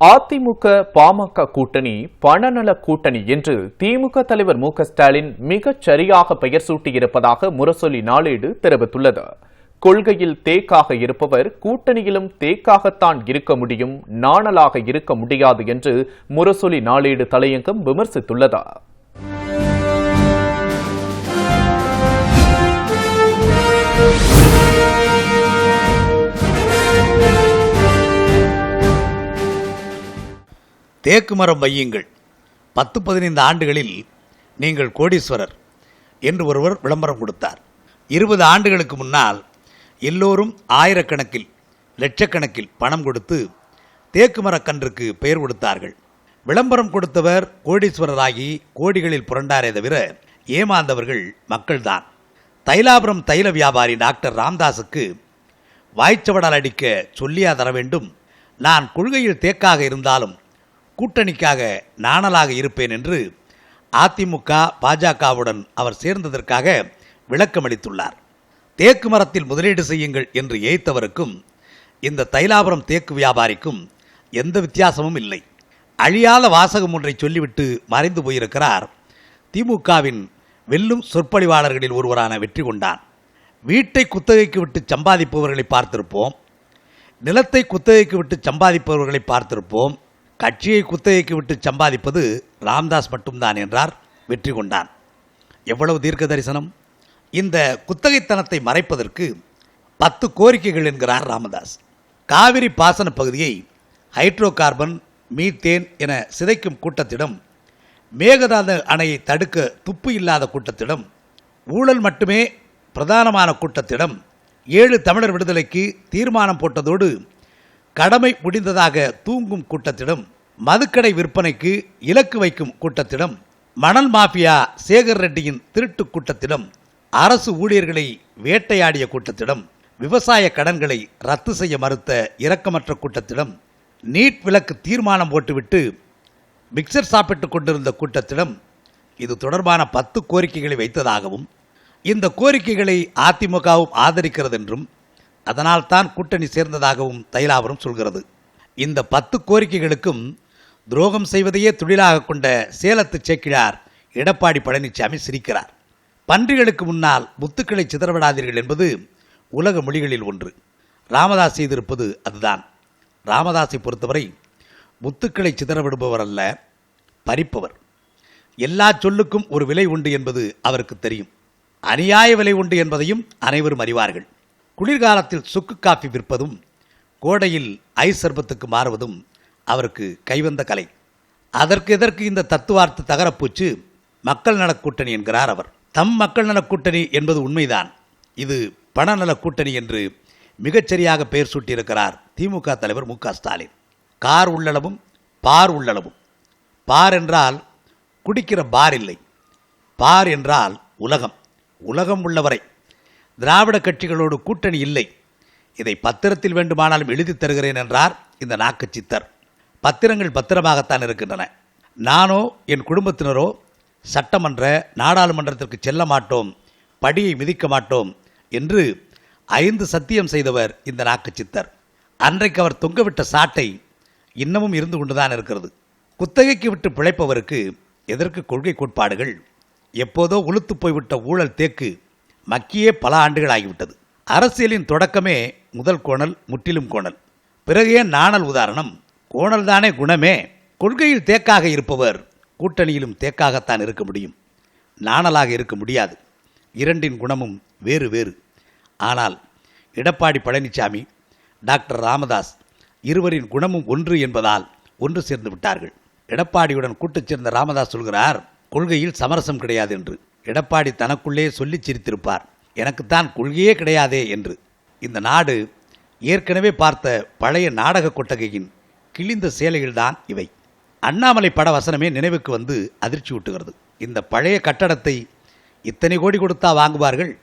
அதிமுக பாமக கூட்டணி பணநல கூட்டணி என்று திமுக தலைவர் மு ஸ்டாலின் மிகச் சரியாக பெயர் சூட்டியிருப்பதாக முரசொலி நாளேடு தெரிவித்துள்ளது. கொள்கையில் தேக்காக இருப்பவர் கூட்டணியிலும் தேக்காகத்தான் இருக்க முடியும் நாணலாக இருக்க முடியாது என்று முரசொலி நாளேடு தலையங்கம் விமர்சித்துள்ளது. தேக்கு மரம் வையுங்கள். பத்து பதினைந்து ஆண்டுகளில் நீங்கள் கோடீஸ்வரர் என்று ஒருவர் விளம்பரம் கொடுத்தார். இருபது ஆண்டுகளுக்கு முன்னால் எல்லோரும் ஆயிரக்கணக்கில் லட்சக்கணக்கில் பணம் கொடுத்து தேக்கு மரக்கன்றுக்கு பெயர் கொடுத்தார்கள். விளம்பரம் கொடுத்தவர் கோடீஸ்வரராகி கோடிகளில் புரண்டாரே தவிர ஏமாந்தவர்கள் மக்கள்தான். தைலாபுரம் தைல வியாபாரி டாக்டர் ராம்தாஸுக்கு வாய்ச்சவடால் அடிக்க சொல்லியா தர வேண்டும். நான் கொள்கையில் தேக்காக இருந்தாலும் கூட்டணிக்காக நாணலாக இருப்பேன் என்று அதிமுக பாஜகவுடன் அவர் சேர்ந்ததற்காக விளக்கமளித்துள்ளார். தேக்கு மரத்தில் முதலீடு செய்யுங்கள் என்று ஏய்த்தவருக்கும் இந்த தைலாபுரம் தேக்கு வியாபாரிக்கும் எந்த வித்தியாசமும் இல்லை. அழியாத வாசகம் ஒன்றை சொல்லிவிட்டு மறைந்து போயிருக்கிறார் திமுகவின் வெல்லும் சொற்பொழிவாளர்களில் ஒருவரான வெற்றி கொண்டான் வீட்டை குத்தகைக்கு விட்டு சம்பாதிப்பவர்களை பார்த்திருப்போம் நிலத்தை குத்தகைக்கு விட்டு சம்பாதிப்பவர்களை பார்த்திருப்போம் கட்சியை குத்தகைக்கு விட்டு சம்பாதிப்பது ராம்தாஸ் மட்டும்தான் என்றார் வெற்றி கொண்டான். எவ்வளவு தீர்க்க தரிசனம்? இந்த குத்தகைத்தனத்தை மறைப்பதற்கு பத்து கோரிக்கைகள் என்கிறார் ராமதாஸ். காவிரி பாசன பகுதியை ஹைட்ரோ கார்பன் மீத்தேன் என சிதைக்கும் கூட்டத்திடம் மேகதாத அணையை தடுக்க துப்பு இல்லாத கூட்டத்திடம் ஊழல் மட்டுமே பிரதானமான கூட்டத்திடம் ஏழு தமிழர் விடுதலைக்கு தீர்மானம் போட்டதோடு கடமை முடிந்ததாக தூங்கும் கூட்டத்திடம் மதுக்கடை விற்பனைக்கு இலக்கு வைக்கும் கூட்டத்திடம் மணல் மாஃபியா சேகர் ரெட்டியின் திருட்டு கூட்டத்திடம் அரசு ஊழியர்களை வேட்டையாடிய கூட்டத்திடம் விவசாய கடன்களை ரத்து செய்ய மறுத்த இரக்கமற்ற கூட்டத்திடம் நீட் விலக்கு தீர்மானம் போட்டுவிட்டு மிக்சர் சாப்பிட்டு கொண்டிருந்த கூட்டத்திடம் இது தொடர்பான பத்து கோரிக்கைகளை வைத்ததாகவும் இந்த கோரிக்கைகளை அதிமுகவும் ஆதரிக்கிறது என்றும் அதனால்தான் கூட்டணி சேர்ந்ததாகவும் தைலாவரம் சொல்கிறது. இந்த பத்து கோரிக்கைகளுக்கும் துரோகம் செய்வதையே தொழிலாக கொண்ட சேலத்து சேக்கிழார் எடப்பாடி பழனிசாமி சிரிக்கிறார். பன்றிகளுக்கு முன்னால் முத்துக்களை சிதறவிடாதீர்கள் என்பது உலக மொழிகளில் ஒன்று. ராமதாஸ் செய்திருப்பது அதுதான். ராமதாஸை பொறுத்தவரை முத்துக்களை சிதறவிடுபவர் அல்ல பறிப்பவர். எல்லா சொல்லுக்கும் ஒரு விலை உண்டு என்பது அவருக்கு தெரியும். அநியாய விலை உண்டு என்பதையும் அனைவரும் அறிவார்கள். குளிர்காலத்தில் சுக்கு காஃபி விற்பதும் கோடையில் ஐஸ் சர்பத்துக்கு மாறுவதும் அவருக்கு கைவந்த கலை. அதற்கு எதற்கு இந்த தத்துவார்த்த தகரப்பூச்சு? மக்கள் நலக்கூட்டணி என்கிறார் அவர். தம் மக்கள் நலக்கூட்டணி என்பது உண்மைதான். இது பண கூட்டணி என்று மிகச்சரியாக பெயர் சூட்டியிருக்கிறார் திமுக தலைவர் மு ஸ்டாலின். கார் உள்ளளவும் பார் உள்ளளவும். பார் என்றால் குடிக்கிற பார் இல்லை. பார் என்றால் உலகம். உலகம் உள்ளவரை. திராவிட கட்சிகளோடு கூட்டணி இல்லை. இதை பத்திரத்தில் வேண்டுமானாலும் எழுதித் தருகிறேன் என்றார் இந்த நாக்கு சித்தர் பத்திரங்கள் பத்திரமாகத்தான் இருக்கின்றன. நானோ என் குடும்பத்தினரோ சட்டமன்ற நாடாளுமன்றத்திற்கு செல்ல மாட்டோம் படியை மிதிக்க மாட்டோம் என்று ஐந்து சத்தியம் செய்தவர் இந்த நாக்கு சித்தர் அன்றைக்கு அவர் தொங்கவிட்ட சாட்டை இன்னமும் இருந்து கொண்டுதான் இருக்கிறது. குத்தகைக்கு விட்டு பிழைப்பவருக்கு எதற்கு கொள்கை கோட்பாடுகள்? எப்போதோ உளுத்து போய்விட்ட ஊழல் தேக்கு மக்கியே பல ஆண்டுகள் ஆகிவிட்டது அரசியலின் தொடக்கமே முதல் கோணல் முற்றிலும் கோணல். பிறகே நாணல் உதாரணம் கோணல் தானே குணமே. கொள்கையில் தேக்காக இருப்பவர் கூட்டணியிலும் தேக்காகத்தான் இருக்க முடியும். நாணலாக இருக்க முடியாது. இரண்டின் குணமும் வேறு வேறு. ஆனால் எடப்பாடி பழனிசாமி டாக்டர் ராமதாஸ் இருவரின் குணமும் ஒன்று என்பதால் ஒன்று சேர்ந்து விட்டார்கள். எடப்பாடியுடன் கூட்டுச் சேர்ந்த ராமதாஸ் சொல்கிறார் கொள்கையில் சமரசம் கிடையாது என்று. எடப்பாடி தனக்குள்ளே சொல்லி சிரித்திருப்பார். எனக்குத்தான் கொள்கையே கிடையாதே என்று. இந்த நாடு ஏற்கனவே பார்த்த பழைய நாடக கொட்டகையின் கிழிந்த சேலைகள்தான் இவை. அண்ணாமலை பட வசனமே நினைவுக்கு வந்து அதிர்ச்சி ஊட்டுகிறது. இந்த பழைய கட்டடத்தை இத்தனை கோடி கொடுத்தா வாங்குவார்கள்?